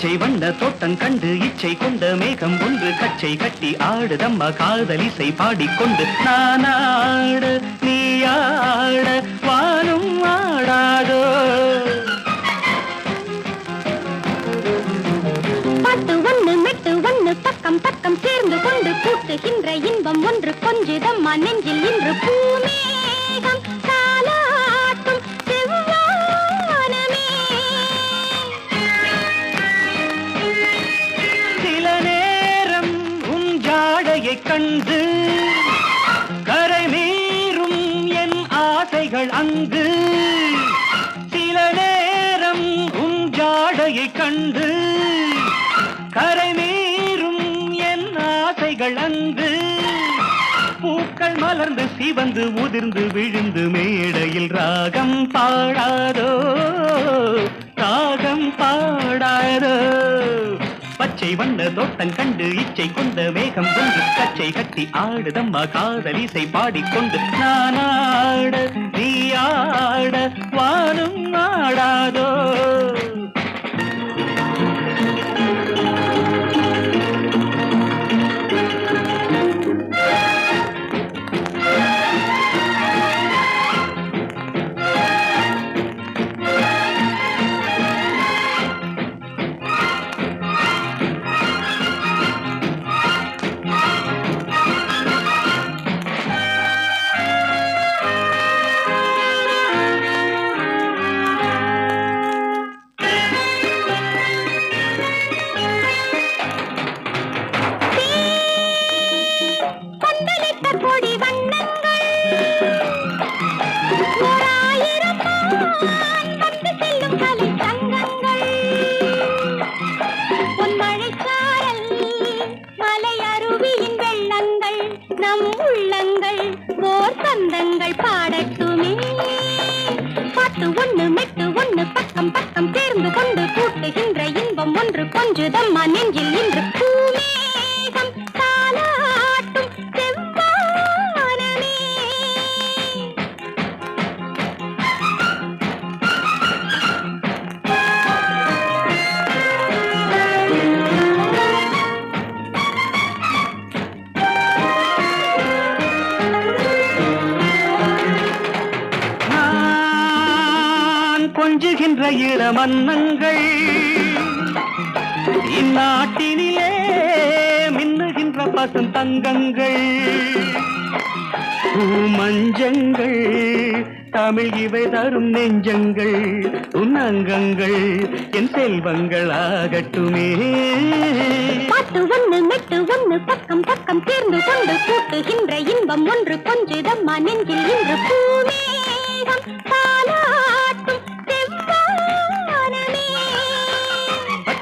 பச்சை வண்ண தோட்டம் கண்டு இச்சை கொண்ட மேகம் ஒன்று. கச்சை கட்டி ஆடுதம்மா காதலிசை பாடிக்கொண்டு. நானாட நீயாட வானும் ஆடாதோ? பாட்டு ஒண்ணு மெட்டு ஒண்ணு பக்கம் பக்கம் சேர்ந்து கொண்டு கூட்டுகின்ற இன்பம் ஒன்று. கொஞ்சுதம்மா நெஞ்சில் கரையை கண்டு கரை மீறும் என் ஆசைகள் அங்கு. சில நேரம் உன் ஜாடையை கண்டு கரை மீறும் என் ஆசைகள் அங்கு. பூக்கள் மலர்ந்து சிவந்து உதிர்ந்து விழுந்து மேடையில் ராகம் பாடாதோ ராகம் பாடாதோ. பச்சை வண்ண தோட்டம் கண்டு இச்சை கொண்ட மேகம் கொண்டு கட்டி ஆடுதம்மா காதலிசை பாடிக்கொண்டு நான் ஆட நீ ஆட வானும் கொந்தளித்த கொடி வண்ணங்கள். ஓராயிரம் மான் செல்லும் கலை சங்கங்கள். பொன்மழைச்சாரல் மலை அருவியின் வெள்ளங்கள் நம் உள்ளங்கள் ஓர் சொந்தங்கள் பாடட்டுமே. பாட்டு ஒண்ணு மெட்டு ஒண்ணு பக்கம் பக்கம் சேர்ந்து கொண்டு கூட்டுகின்ற இன்பம் ஒன்று கொஞ்சுதம்மா நெஞ்சில் இன்று பூமி. கொஞ்சுகின்ற இளமன்னங்கள் இந்நாட்டினிலே மின்னுகின்ற பசும் தங்கங்கள் மஞ்சங்கள் தமிழ் இவை தரும் நெஞ்சங்கள். உன் அங்கங்கள் என் செல்வங்கள் ஆகட்டுமே பாட்டு ஒன்று மெட்டு ஒன்று பக்கம் பக்கம் சேர்ந்து கொண்டு கூட்டுகின்ற இன்பம் ஒன்று கொஞ்சுதம்மா நெஞ்சில் இன்று பூமேகம்.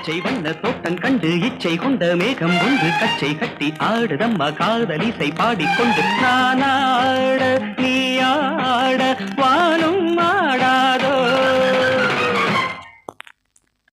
பச்சை வண்ண தோட்டம் கண்டு இச்சை கொண்ட மேகம் ஒன்று கச்சை கட்டி ஆடுதம்மா காதலிசை பாடிக்கொண்டு. நானா